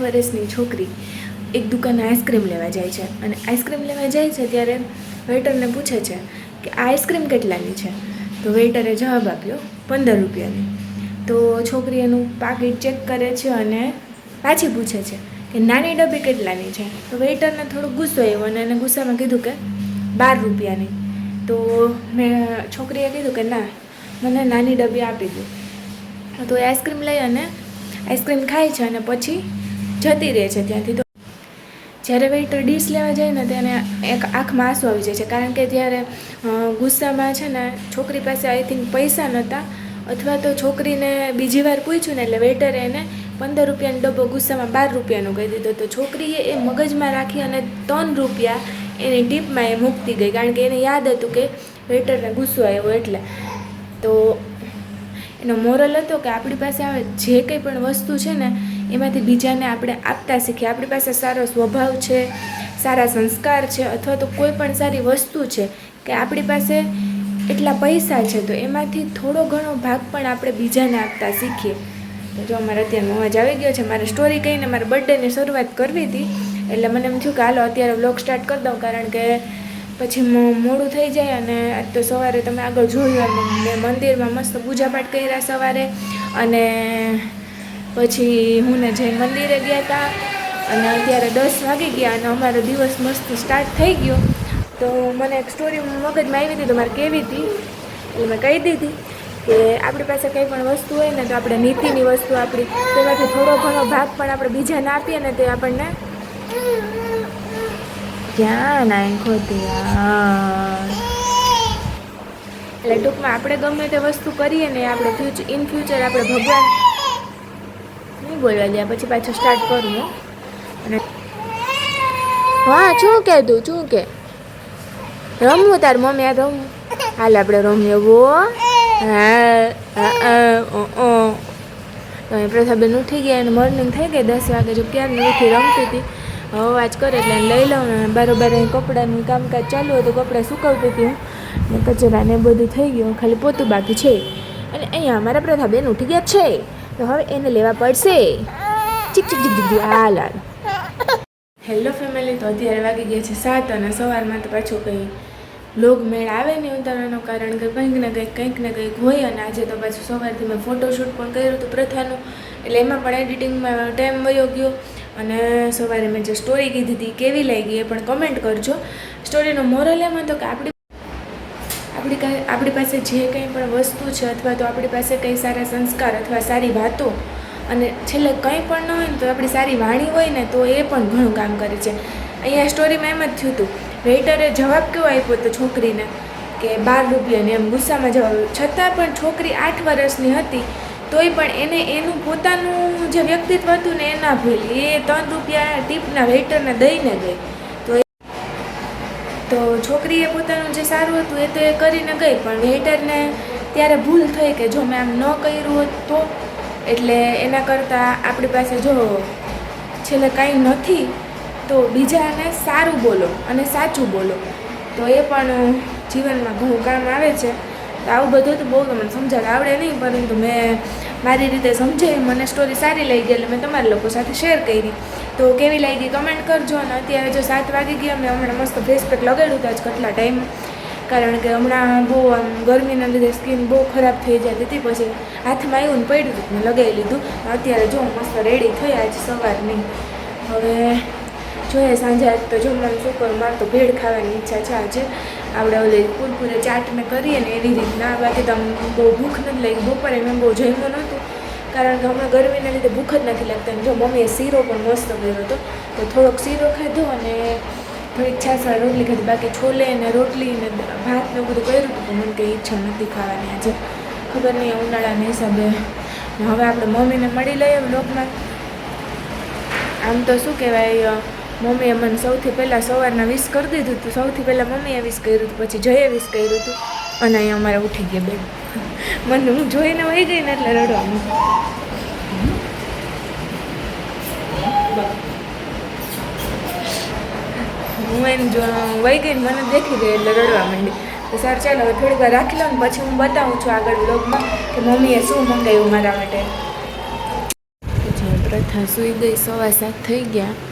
વર્ષની છોકરી એક દુકાને આઈસ્ક્રીમ લેવા જાય છે અને આઈસ્ક્રીમ લેવા જાય છે ત્યારે વેઇટરને પૂછે છે કે આઈસ્ક્રીમ કેટલાની છે? તો વેઇટરે જવાબ આપ્યો, પંદર રૂપિયાની. તો છોકરી એનું પાકીટ ચેક કરે છે અને પાછી પૂછે છે કે નાની ડબ્બી કેટલાની છે? તો વેઇટરને થોડો ગુસ્સો આવ્યો અને એને ગુસ્સામાં કીધું કે બાર રૂપિયાની. તો મેં છોકરીએ કીધું કે ના, મને નાની ડબ્બી આપી દો. તો એ આઈસ્ક્રીમ લઈ અને આઈસ્ક્રીમ ખાય છે અને પછી જતી રહે છે ત્યાંથી તો. જ્યારે વેઇટર ડીશ લેવા જાય ને તેને એક આંખમાં આંસુ આવી જાય છે. કારણ કે ત્યારે ગુસ્સામાં છે ને, છોકરી પાસે આઈ થિંક પૈસા નહોતા, અથવા તો છોકરીને બીજી વાર પૂછ્યું ને એટલે વેઇટરે એને પંદર રૂપિયાનો ડબ્બો ગુસ્સામાં બાર રૂપિયાનો કહી દીધો. તો છોકરીએ એ મગજમાં રાખી અને ત્રણ રૂપિયા એની ટીપમાં એ મૂકતી ગઈ. કારણ કે એને યાદ હતું કે વેઇટરને ગુસ્સો આવ્યો એટલે. તો એનો મોરલ હતો કે આપણી પાસે આવે જે કંઈ પણ વસ્તુ છે ને એમાંથી બીજાને આપણે આપતા શીખીએ. આપણી પાસે સારો સ્વભાવ છે, સારા સંસ્કાર છે અથવા તો કોઈ પણ સારી વસ્તુ છે કે આપણી પાસે એટલા પૈસા છે, તો એમાંથી થોડો ઘણો ભાગ પણ આપણે બીજાને આપતા શીખીએ. તો જો અમારે અત્યારે અવાજ આવી ગયો છે, મારે સ્ટોરી કહીને મારે બર્થડેની શરૂઆત કરવી હતી, એટલે મને એમ થયું કે હાલો અત્યારે બ્લોગ સ્ટાર્ટ કરી દઉં, કારણ કે પછી મોડું થઈ જાય અને આજ તો સવારે તમે આગળ જોયું મેં મંદિરમાં મસ્ત પૂજાપાઠ કર્યા સવારે અને પછી હું ને જૈન મંદિરે ગયા હતા અને અત્યારે દસ વાગી ગયા અને અમારો દિવસ મસ્ત સ્ટાર્ટ થઈ ગયો. તો મને એક સ્ટોરી મગજમાં આવી હતી તો મારે કેવી હતી. એટલે મેં કહી દીધી કે આપણી પાસે કંઈ પણ વસ્તુ હોય ને તો આપણે નીતિની વસ્તુ આપણી, તેમાંથી થોડો ઘણો ભાગ પણ આપણે બીજાને આપીએ ને તે આપણને. ક્યાં નાખો ત્યાં? એટલે ટૂંકમાં આપણે ગમે તે વસ્તુ કરીએ ને આપણે ફ્યુચર ઇન ફ્યુચર આપણે ભગવાન નહીં બોલવા દે પછી પાછું સ્ટાર્ટ કરું અને હા શું કે તું શું કે. રમવું તાર મમ્મી, આ રમવું હાલ આપણે રમીએ બો હા પ્રથાબેન ઉઠી ગયા અને મોર્નિંગ થઈ ગઈ, દસ વાગે જો ક્યારની ઉઠી રમતી હતી. અવાજ કરે એટલે લઈ લઉં ને, બરોબર અહીં કપડાનું કામકાજ ચાલુ હતું કપડાં સુકવતી હતી હું. ને કચરાને બધું થઈ ગયું, ખાલી પોતું બાકી છે. અને અહીંયા અમારા પ્રથાબેન ઉઠી ગયા છે. તો હવે એને લેવા પડશે. ચીક ચીક ચીક ચીક હાલ ફેમિલી તો અત્યારે વાગી ગયા છે સાત અને સવારમાં તો પાછું કંઈ લોગ મેળ આવે નહીં ઉતારવાનું કારણ કે કંઈક ને કંઈક કંઈક ને કંઈક હોય અને આજે તો પાછું સવારથી મેં ફોટોશૂટ પણ કર્યું હતું પ્રથાનું. એટલે એમાં પણ એડિટિંગમાં ટાઈમ વયો ગયો અને સવારે મેં જે સ્ટોરી કીધી હતી કેવી લાગી એ પણ કમેન્ટ કરજો. સ્ટોરીનો મોરલ એમ હતો કે આપણી આપણી કા- આપણી પાસે જે કંઈ પણ વસ્તુ છે અથવા તો આપણી પાસે કંઈ સારા સંસ્કાર અથવા સારી વાતો અને છેલ્લે કંઈ પણ ન હોય ને તો આપણી સારી વાણી હોય ને તો એ પણ ઘણું કામ કરે છે. અહીંયા સ્ટોરીમાં એમ જ થયું હતું. વેઇટરે જવાબ કેવો આપ્યો હતો છોકરીને? કે બાર રૂપિયાને એમ ગુસ્સામાં જવાબ છતાં પણ છોકરી આઠ વર્ષની હતી તોય પણ એને એનું પોતાનું જે વ્યક્તિત્વ હતું ને એ ના ભૂલી. એ ત્રણ રૂપિયા ટીપના વેઇટરને દઈને ગઈ. તો છોકરીએ પોતાનું જે સારું હતું એ તો એ કરીને ગઈ, પણ વેઇટરને ત્યારે ભૂલ થઈ કે જો મેં આમ ન કર્યું હોત તો? એટલે એના કરતાં આપણી પાસે જો છેલ્લે કાંઈ નથી, તો બીજાને સારું બોલો અને સાચું બોલો. તો એ પણ જીવનમાં ઘણું કામ આવે છે. તો આવું બધું તો બહુ મને સમજાવતા આવડે નહીં, પરંતુ મેં મારી રીતે સમજાવી મને સ્ટોરી સારી લાગી, એટલે મેં તમારા લોકો સાથે શેર કરી. તો કેવી લાગી કમેન્ટ કરજો, અને અત્યારે જો સાત વાગી ગયા, મેં હમણાં મસ્ત ફેસ પેક લગાડ્યું હતું આજ કેટલા ટાઈમ કારણ કે હમણાં બહુ આમ ગરમીના લીધે સ્કિન બહુ ખરાબ થઈ જતી હતી પછી હાથમાં આવ્યું ને પડ્યું હતું મેં લગાવી લીધું. અત્યારે જો મસ્ત રેડી થઈ આજ સવારની. હવે જોઈએ સાંજે આજ તો જમવાનું શું કરું, મારે તો ભેળ ખાવાની ઈચ્છા છે આજે. આપણે ઓલી કુરકુરે ચાટ મેં કરીએ ને એવી રીતના બાકી તો બહુ ભૂખ નથી લાગી. બપોરે મેં બહુ જમ્યું નહોતું. કારણ કે હમણાં ગરમીના લીધે ભૂખ જ નથી લાગતી. અને જો મમ્મીએ શીરો પણ મસ્ત કર્યો હતો, તો થોડોક શીરો ખાધો અને થોડીક છાસવાળી રોટલી ખાધી. બાકી છોલે ને રોટલી ને ભાત ને બધું કર્યું હતું, પણ મને કંઈ ઈચ્છા નથી ખાવાની આજે. ખબર નહીં ઉનાળાના હિસાબે. હવે આપણે મમ્મીને મળી લઈએ બ્લોગમાં આમ તો શું કહેવાય મમ્મીએ મને સૌથી પહેલાં સવારના વિશ કરી દીધું હતું. સૌથી પહેલાં મમ્મીએ વિશ કર્યું હતું, પછી જયે વિશ કર્યું હતું. અને અહીંયા અમારે ઉઠી ગયા બેન. મને હું જોઈને વહી ગઈ ને એટલે રડવાનું. હું એને જો વહી ગઈ મને દેખી ગઈ એટલે રડવા માંડી. તો સર, ચાલો હવે થોડીક વાર રાખી લઉં પછી હું બતાવું છું આગળ બ્લોગમાં કે મમ્મીએ શું મંગાવ્યું મારા માટે. પ્રથા સૂઈ ગઈ, સવા સાત થઈ ગયા.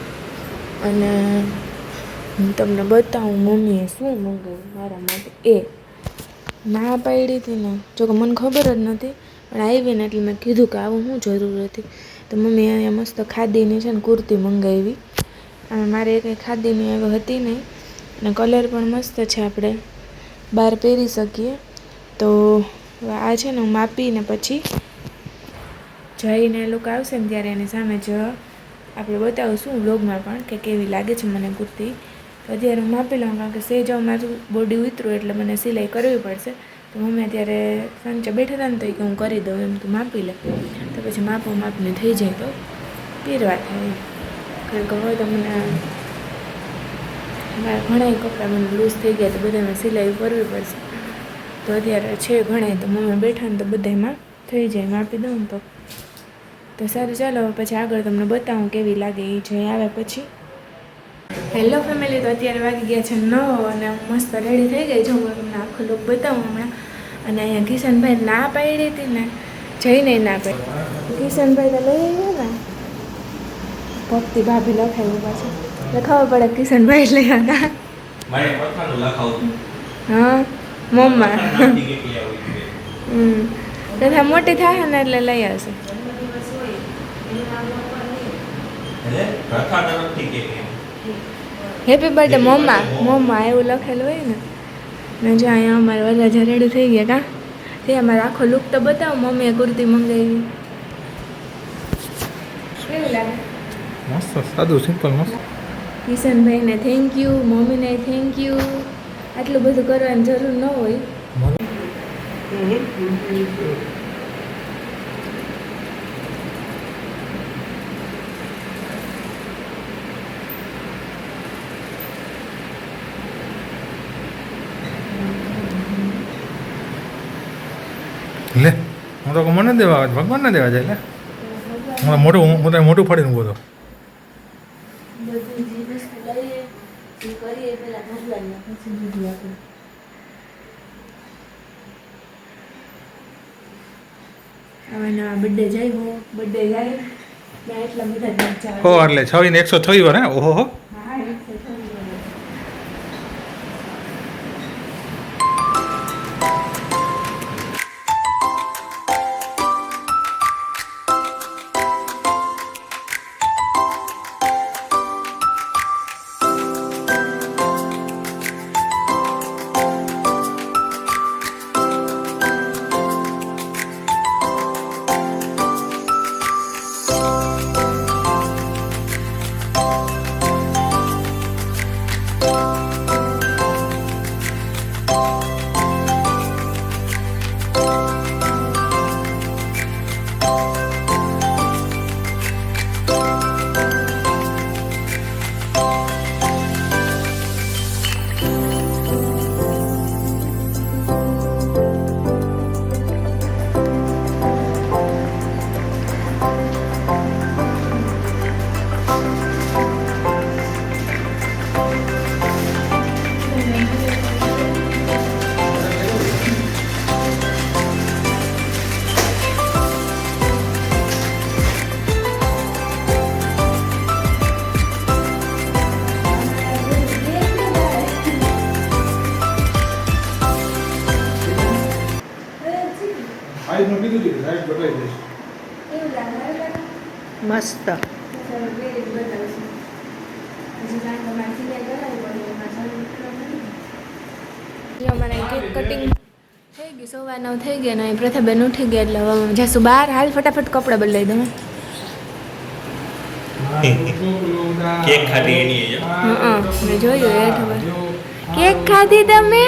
અને હું તમને બતાવું મમ્મીએ શું મંગાવ્યું મારા માટે. એ ના પાડી હતી ને જો કે મને ખબર જ નથી, પણ આવીને એટલે મેં કીધું કે આવું શું જરૂર હતી. તો મમ્મીએ અહીંયા મસ્ત ખાદીની છે ને કુર્તી મંગાવી. અને મારે કંઈ ખાદીની હવે હતી નહીં. અને કલર પણ મસ્ત છે આપણે, બહાર પહેરી શકીએ. તો આ છે ને હું માપીને પછી જઈને એ લોકો આવશે ને ત્યારે એની સામે જ આપણે બતાવીશું વ્લોગમાં પણ કે કેવી લાગે છે મને કુર્તી. તો અત્યારે હું માપી લઉં કારણ કે સેજ મારું બોડી ઉતરું એટલે મને સિલાઈ કરવી પડશે. તો મમ્મી અત્યારે સાંજે બેઠા હતા ને તો કે હું કરી દઉં એમ, તું માપી લે. તો પછી માપો માપને થઈ જાય તો પહેરવા થાય. કારણ કે હવે તો મને મારા ઘણા કપડાં મને લૂઝ થઈ ગયા તો બધામાં સિલાઈ કરવી પડશે. તો અત્યારે છે ઘણા તો મમ્મી બેઠા ને તો બધામાં થઈ જાય, માપી દઉં તો. તો સારું ચાલો પછી આગળ તમને બતાવું કેવી લાગે એ જઈ આવે પછી. હેલો ફેમિલી તો અત્યારે વાગી ગયા છે નવ અને મસ્ત રેડી થઈ ગઈ. જો હું તમને આખો લોક બતાવું હમણાં. અને અહીંયા કિશનભાઈ ના પાડી હતી ને જઈને ના પાડી. કિશનભાઈ તો લઈ આવ્યો ને ભક્તિ ભાભી લખાવ્યું પાછું લખાવવું પડે કિશનભાઈ લખાવું હા મમ્મા. તથા મોટી થાય ને એટલે લઈ આવશે હે પ્રથા તરફથી કેટલી હેપી બર્થડે મમ્મા. મમ્મા. એવું લખેલું હોય ને. ને જો અહીંયા અમારે વરરાજા રેડી થઈ ગયા કા? તે અમારે આખો લુક તો બતાવો મમ્મીએ કુર્તી મંગાવી. કેવું લાગે? મસ્ત સાદું સિમ્પલ મસ્ત. કિશનભાઈને થેન્ક યુ મમ્મીને થેન્ક યુ આટલું બધું કરવાની જરૂર ન હોય. લે હું તો મને દેવા આવે ભગવાનને દેવા જાય લે. હું મોટું હું તો મોટું ફાડીને ઊભો હતો હવે બર્થડે જાય હો બર્થડે જાય એટલા બધા છવ્વીસ ને એકસો છવી વાર હે? ઓહો કરાવવી પડે, એમાં ચાલુ કરવાનું નથી. જો અમારે કેક કટિંગ થઈ ગયું સવા નવ થઈ ગયા ને અહીં પ્રથાબેન ઉઠી ગયા એટલે હવે અમે બહાર હાલ ફટાફટ કપડાં બદલાઈ દઉં. કેક ખાધી એની એ જો. હં, મેં જોયું હેઠ હવે. કેક ખાધી તમે?